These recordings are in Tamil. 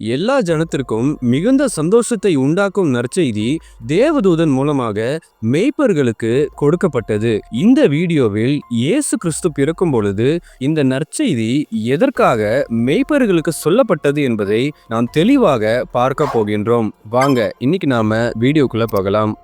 எல்லா ஜனத்திற்கும் மிகுந்த சந்தோஷத்தை உண்டாக்கும் நற்செய்தி தேவதூதன் மூலமாக மெய்ப்பர்களுக்கு கொடுக்கப்பட்டது. இந்த வீடியோவில் இயேசு கிறிஸ்து பிறக்கும் பொழுது இந்த நற்செய்தி எதற்காக மெய்ப்பர்களுக்கு சொல்லப்பட்டது என்பதை நாம் தெளிவாக பார்க்க போகின்றோம். வாங்க இன்னைக்கு நாம வீடியோக்குள்ள போகலாம்.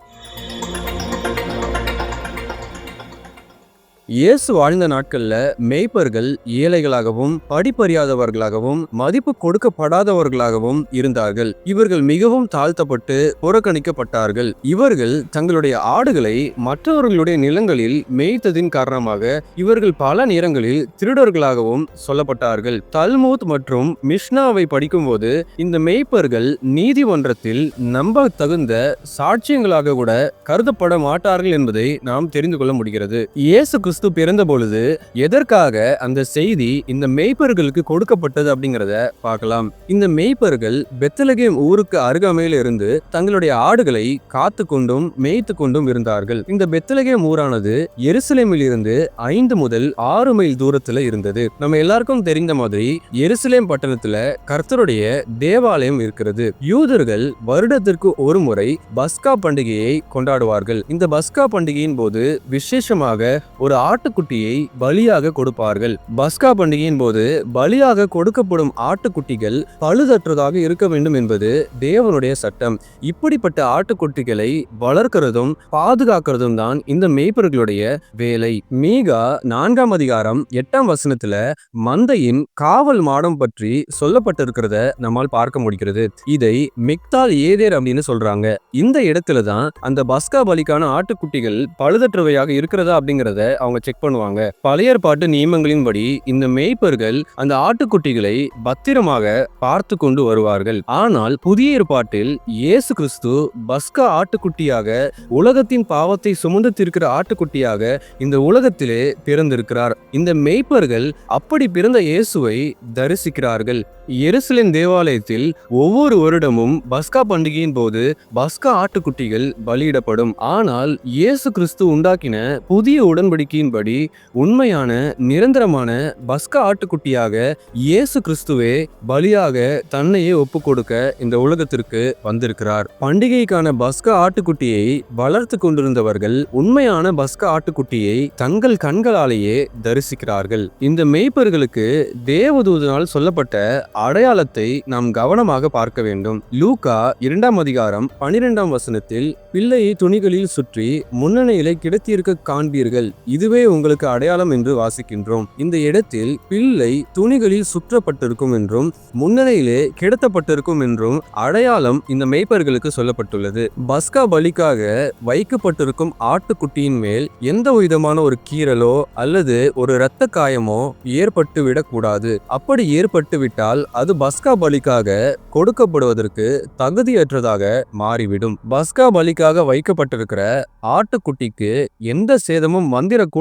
இயேசு வாழ்ந்த நாட்களில் மேய்ப்பர்கள் ஏழைகளாகவும் படிப்பறியாதவர்களாகவும் மதிப்பு கொடுக்கப்படாதவர்களாகவும் இருந்தார்கள். இவர்கள் மிகவும் தாழ்த்தப்பட்டு புறக்கணிக்கப்பட்டார்கள். இவர்கள் தங்களுடைய ஆடுகளை மற்றவர்களுடைய நிலங்களில் மேய்த்ததின் காரணமாக இவர்கள் பல நேரங்களில் திருடர்களாகவும் சொல்லப்பட்டார்கள். தல்மூத் மற்றும் மிஷ்னாவை படிக்கும்போது இந்த மேய்ப்பர்கள் நீதிமன்றத்தில் நம்ப தகுந்த சாட்சியங்களாக கூட கருதப்பட மாட்டார்கள் என்பதை நாம் தெரிந்து கொள்ள முடிகிறது. இயேசு கிறிஸ்து பிறந்த பொழுது எதற்காக அந்த செய்தி இந்த மேய்ப்பர்களுக்கு கொடுக்கப்பட்டது அப்படிங்கிறத பார்க்கலாம். இந்த மேய்ப்பர்கள் பெத்தலகேம் ஊருக்கு அருகாமையில் இருந்து தங்களுடைய ஆடுகளை காத்து கொண்டும் மேய்த்து கொண்டும் இருந்தார்கள். இந்த பெத்தலகேம் ஊரானது எருசலேமில் இருந்து ஐந்து முதல் ஆறு மைல் தூரத்துல இருந்தது. நம்ம எல்லாருக்கும் தெரிந்த மாதிரி எருசலேம் பட்டணத்துல கர்த்தருடைய தேவாலயம் இருக்கிறது. யூதர்கள் வருடத்திற்கு ஒரு முறை பஸ்கா பண்டிகையை கொண்டாடுவார்கள். இந்த பஸ்கா பண்டிகையின் போது விசேஷமாக ஒரு ஆட்டுக்குட்டியை பலியாக கொடுப்பார்கள். பஸ்கா பண்டிகையின் போது பலியாக கொடுக்கப்படும் ஆட்டுக்குட்டிகள் பழுதற்றதாக இருக்க வேண்டும் என்பது தேவனுடைய சட்டம். இப்படிப்பட்ட ஆட்டுக்குட்டிகளை வளர்க்கிறதும் பாதுகாக்கிறதும் தான் இந்த மேய்ப்பர்களுடைய வேலை. மீகா நான்காம் அதிகாரம் எட்டாம் வசனத்துல மந்தையின் காவல் மாடம் பற்றி சொல்லப்பட்டிருக்கிறத நம்மால் பார்க்க முடிகிறது. இதை மிக்தால் ஏதேர் அப்படின்னு சொல்றாங்க. இந்த இடத்துல தான் அந்த பஸ்கா பலிக்கான ஆட்டுக்குட்டிகள் பழுதற்றவையாக இருக்கிறதா அப்படிங்கிறத அவங்க செக் பண்ணுவாங்க. பழைய பாட்டு நியமங்களின்படி இந்த மேய்ப்பர்கள் அந்த ஆட்டுக்குட்டிகளை பத்திரமாக பார்த்து கொண்டு வருவார்கள். ஆனால் புதிய ஏற்பாட்டில் இயேசு கிறிஸ்து பஸ்கா ஆட்டுக்குட்டியாக உலகத்தின் பாவத்தை சுமந்து தீர்க்கிற ஆட்டுக்குட்டியாக இந்த உலகத்திலே பிறந்திருக்கிறார். இந்த மேய்ப்பர்கள் அப்படி பிறந்த இயேசுவை தரிசிக்கிறார்கள். எருசலேம் தேவாலயத்தில் ஒவ்வொரு வருடமும் பஸ்கா பண்டிகையின் போது பஸ்கா ஆட்டுக்குட்டிகள் பலியிடப்படும். ஆனால் இயேசு கிறிஸ்து உண்டாக்கின புதிய உடன்படிக்கையின்படி உண்மையான நிரந்தரமான பஸ்க ஆட்டுக்குட்டியாக இயேசு கிறிஸ்துவே பலியாக தன்னையே ஒப்பு கொடுக்க இந்த உலகத்திற்கு வந்திருக்கிறார். பண்டிகைக்கான பஸ்க ஆட்டுக்குட்டியை வளர்த்து கொண்டிருந்தவர்கள் உண்மையான பஸ்க ஆட்டுக்குட்டியை தங்கள் கண்களாலேயே தரிசிக்கிறார்கள். இந்த மெய்ப்பர்களுக்கு தேவதூதனால் சொல்லப்பட்ட அடையாளத்தை நாம் கவனமாக பார்க்க வேண்டும். லூகா இரண்டாம் அதிகாரம் பனிரெண்டாம் வசனத்தில் பிள்ளையை துணிகளில் சுற்றி முன்னணியிலே கிடத்தியிருக்க காண்பீர்கள். இதுவே உங்களுக்கு அடையாளம் என்று வாசிக்கின்றோம். இந்த இடத்தில் பிள்ளை துணிகளில் சுற்றப்பட்டிருக்கும் என்றும் முன்னணியிலே கிடத்தப்பட்டிருக்கும் என்றும் அடையாளம் இந்த மெய்ப்பர்களுக்கு சொல்லப்பட்டுள்ளது. பஸ்கா பலிக்காக வைக்கப்பட்டிருக்கும் ஆட்டுக்குட்டியின் மேல் எந்த விதமான ஒரு கீறலோ அல்லது ஒரு இரத்த காயமோ ஏற்பட்டு விடக்கூடாது அப்படி ஏற்பட்டு விட்டால் அது பஸ்கா பலிக்காக கொடுக்கப்படுவதற்கு தகுதியற்றதாக மாறிவிடும். பஸ்கா பலிக்காக வைக்கப்பட்டிருக்கிற ஆட்டுக்குட்டிக்கு எந்த சேதமும்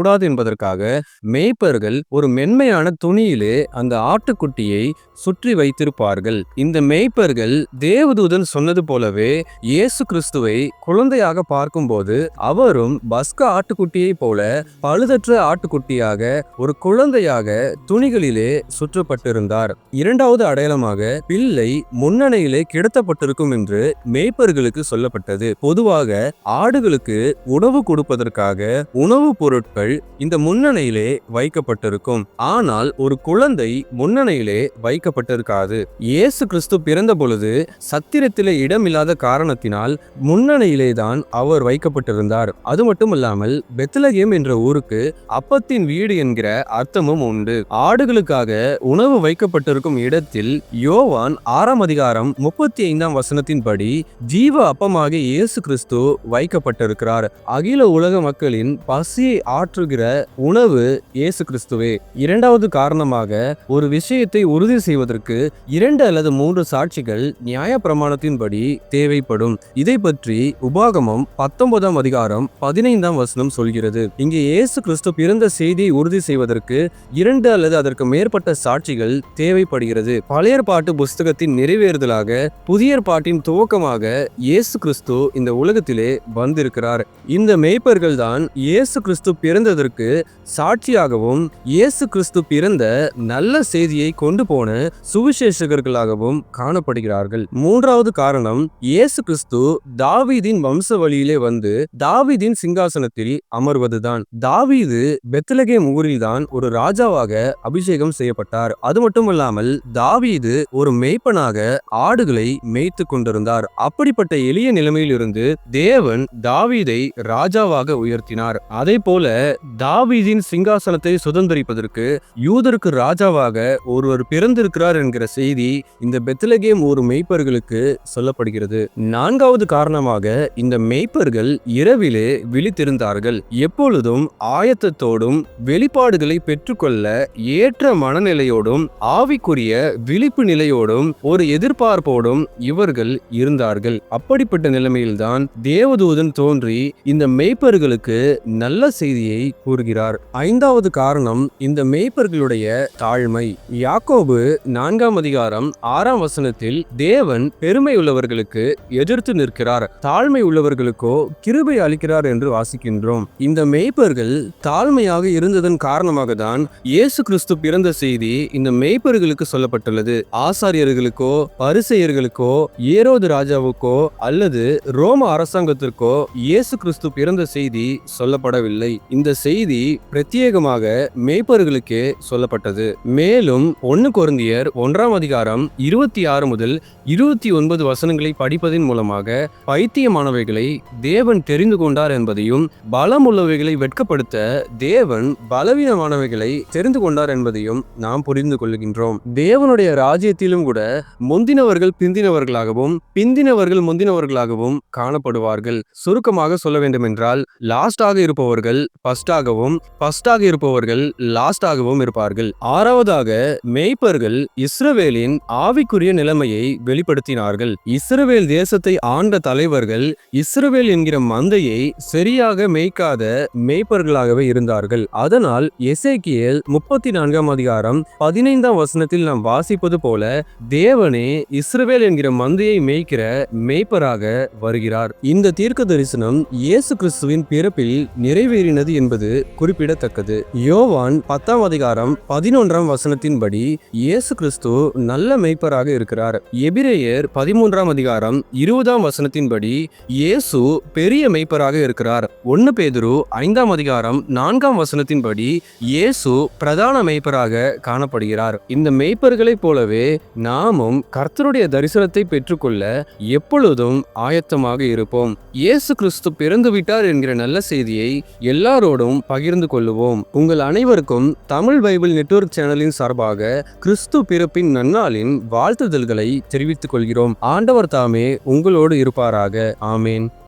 கூடாது என்பதற்காக மேய்ப்பர்கள் ஒரு மென்மையான துணியிலே அந்த ஆட்டுக்குட்டியை சுற்றி வைத்திருப்பார்கள். இந்த மேய்ப்பர்கள் தேவதூதன் சொன்னது போலவே இயேசு கிறிஸ்துவை குழந்தையாக பார்க்கும்போது அவரும் பஸ்கா ஆட்டுக்குட்டியைப் போல பழுதற்ற ஆட்டுக்குட்டியாக ஒரு குழந்தையாக துணிகளிலே சுற்றப்பட்டிருந்தார். இரண்டாவது அடையாளமாக பிள்ளை முன்னணியிலே கிடத்தப்பட்டிருக்கும் என்று மேய்ப்பர்களுக்கு சொல்லப்பட்டது. பொதுவாக ஆடுகளுக்கு உணவு கொடுப்பதற்காக உணவுப் பொருட்கள் இந்த முன்னணையிலே வைக்கப்பட்டிருக்கும். ஆனால் ஒரு குழந்தை முன்னணையிலே வைக்கப்பட்டிருக்காது. இயேசு கிறிஸ்து பிறந்த பொழுது சத்திரத்திலே இடமில்லாத காரணத்தினால் முன்னணியிலே தான் அவர் வைக்கப்பட்டிருந்தார். அது மட்டுமல்லாமல் பெத்லகேம் என்ற ஊருக்கு அப்பத்தின் வீடு என்கிற அர்த்தமும் உண்டு. ஆடுகளுக்காக உணவு வைக்கப்பட்டிருக்கும் இடத்தில் யோவான் ஆறாம் அதிகாரம் முப்பத்தி ஐந்தாம் வசனத்தின்படி ஜீவ அப்பமாக இயேசு கிறிஸ்து வைக்கப்பட்டிருக்கிறார். அகில உலக மக்களின் பசியை ஆற்ற ஆற்றுகிற உணவு இயேசு கிறிஸ்துவே இரண்டாவது காரணமாக ஒரு விஷயத்தை உறுதி செய்வதற்கு இரண்டு அல்லது மூன்று சாட்சிகள் நியாய பிரமாணத்தின்படி தேவைப்படும். இதை பற்றி உபாகமம் பத்தொன்பதாம் அதிகாரம் பதினைந்தாம் வசனம் சொல்கிறது. இங்கே இயேசு கிறிஸ்து பிறந்த செய்தியை உறுதி செய்வதற்கு இரண்டு அல்லது அதற்கு மேற்பட்ட சாட்சிகள் தேவைப்படுகிறது. பழைய பாட்டு புஸ்தகத்தின் நிறைவேறுதலாக புதிய பாட்டின் துவக்கமாக இயேசு கிறிஸ்து இந்த உலகத்திலே வந்திருக்கிறார். இந்த மேய்ப்பர்கள் தான் இயேசு கிறிஸ்து பிறந்த பிறந்ததற்கு சாட்சியாகவும் இயேசு கிறிஸ்து பிறந்த நல்ல செய்தியை கொண்டு போன சுவிசேஷகர்களாகவும் காணப்படுகிறார்கள். மூன்றாவது காரணம் இயேசு கிறிஸ்து தாவீதின் வம்ச வழியிலே வந்து தாவீதின் சிங்காசனத்தில் அமர்வதுதான். தாவீது பெத்லகேம் ஊரில்தான் ஒரு ராஜாவாக அபிஷேகம் செய்யப்பட்டார். அது மட்டுமல்லாமல் தாவீது ஒரு மெய்ப்பனாக ஆடுகளை மேய்த்து கொண்டிருந்தார். அப்படிப்பட்ட எளிய நிலைமையிலிருந்து தேவன் தாவீதை ராஜாவாக உயர்த்தினார். அதே போல தாவீதின் சிங்காசனத்தை சுதந்திரிப்பதற்கு யூதருக்கு ராஜாவாக ஒருவர் பிறந்திருக்கிறார் என்கிற செய்தி இந்த பெத்லகேம் ஒரு மெய்ப்பர்களுக்கு சொல்லப்படுகிறது. நான்காவது காரணமாக இந்த மெய்ப்பர்கள் இரவிலே விழித்திருந்தார்கள். எப்பொழுதும் ஆயத்தத்தோடும் வெளிப்பாடுகளை பெற்றுக்கொள்ள ஏற்ற மனநிலையோடும் ஆவிக்குரிய விழிப்பு நிலையோடும் ஒரு எதிர்பார்ப்போடும் இவர்கள் இருந்தார்கள். அப்படிப்பட்ட நிலைமையில்தான் தேவதூதன் தோன்றி இந்த மெய்ப்பர்களுக்கு நல்ல செய்தியை கூறுகிறார். ஐந்தாவது காரணம் இந்த மேய்ப்பர்களுடைய தாழ்மை. யாக்கோபு நான்காம் அதிகாரம் ஆறாம் வசனத்தில் தேவன் பெருமை உள்ளவர்களுக்கு எதிர்த்து நிற்கிறார். தாழ்மை உள்ளவர்களுக்கோ கிருபை அளிக்கிறார் என்று வாசிக்கின்றோம். இந்த மெய்ப்பர்கள் தாழ்மையாக இருந்ததன் காரணமாக தான் இயேசு கிறிஸ்து பிறந்த செய்தி இந்த மெய்ப்பர்களுக்கு சொல்லப்பட்டுள்ளது. ஆசாரியர்களுக்கோ பரிசெயர்களுக்கோ ஏரோது ராஜாவுக்கோ அல்லது ரோம அரசாங்கத்திற்கோ இயேசு கிறிஸ்து பிறந்த செய்தி சொல்லப்படவில்லை. இந்த செய்தி பிரத்யேகமாக மேய்ப்பர்களுக்கே சொல்லப்பட்டது. மேலும் ஒன்னு குருந்தியர் ஒன்றாம் அதிகாரம் இருபத்தி ஆறு முதல் இருபத்தி ஒன்பது வசனங்களை படிப்பதன் மூலமாக பைத்தியமானவைகளை தேவன் தெரிந்து கொண்டார் என்பதையும் பலமுள்ளவைகளை வெட்கப்படுத்த தேவன் பலவீனமானவைகளை தெரிந்து கொண்டார் என்பதையும் நாம் புரிந்து கொள்கின்றோம். தேவனுடைய ராஜ்யத்திலும் கூட முந்தினவர்கள் பிந்தினவர்களாகவும் பிந்தினவர்கள் முந்தினவர்களாகவும் காணப்படுவார்கள். சுருக்கமாக சொல்ல வேண்டுமென்றால் லாஸ்டாக இருப்பவர்கள் ஃபர்ஸ்டாகவும் ஃபர்ஸ்டாக இருப்பவர்கள் லாஸ்டாகவும் இருப்பார்கள். ஆறாவதாக மேய்ப்பர்கள் இஸ்ரவேலின் ஆவிக்குரிய நிலைமையை வெளிப்படுத்தினார்கள். இஸ்ரவேல் தேசத்தை ஆண்ட தலைவர்கள் இஸ்ரவேல் என்கிற மந்தையை சரியாக மேய்க்காத மேய்ப்பர்களாகவே இருந்தார்கள். அதனால் எசேக்கியல் முப்பத்தி நான்காம் அதிகாரம் பதினைந்தாம் வசனத்தில் நாம் வாசிப்பது போல தேவனே இஸ்ரவேல் என்கிற மந்தையை மேய்க்கிற மேய்ப்பராக வருகிறார். இந்த தீர்க்க தரிசனம் இயேசு கிறிஸ்துவின் பிறப்பில் நிறைவேறினது என்பது குறிப்பிடத்தக்கது. யோவான் பத்தாம் அதிகாரம் பதினொன்றாம் வசனத்தின்படி இயேசு கிறிஸ்து நல்ல மெய்ப்பராக இருக்கிறார். எபிரேயர் பதிமூன்றாம் அதிகாரம் இருபதாம் வசனத்தின்படி இயேசு பெரிய மெய்ப்பராக இருக்கிறார். ஒன்னு பேதுரு ஐந்தாம் அதிகாரம் நான்காம் வசனத்தின்படி இயேசு பிரதான மெய்ப்பராக காணப்படுகிறார். இந்த மெய்ப்பர்களைப் போலவே நாமும் கர்த்தருடைய தரிசனத்தை பெற்றுக்கொள்ள எப்பொழுதும் ஆயத்தமாக இருப்போம். இயேசு கிறிஸ்து பிறந்து விட்டார் என்கிற நல்ல செய்தியை எல்லாரோடும் பகிர்ந்து கொள்ளுவோம். உங்கள் அனைவருக்கும் தமிழ் பைபிள் நெட்வொர்க் சேனலின் சார்பாக கிறிஸ்து பிறப்பின் நன்னாளின் வாழ்த்துதல்களை தெரிவித்துக் கொள்கிறோம். ஆண்டவர் தாமே உங்களோடு இருப்பாராக. ஆமேன்.